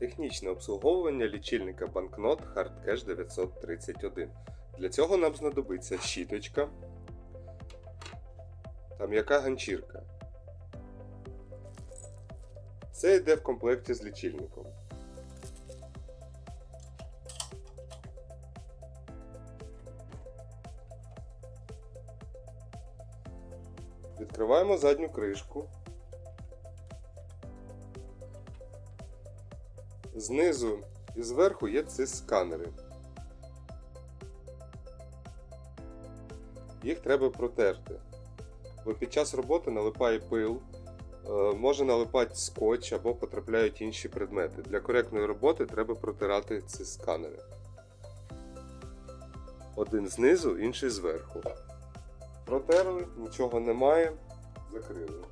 Технічне обслуговування лічильника банкнот Hardcash 931. Для цього нам знадобиться щіточка та м'яка ганчірка. Це йде в комплекті з лічильником. Відкриваємо задню кришку. Знизу і зверху є ці сканери. Їх треба протерти. Бо під час роботи налипає пил, е, може налипати скотч або потрапляють інші предмети. Для коректної роботи треба протирати ці сканери. Один знизу, інший зверху. Протерли, нічого немає, закрили.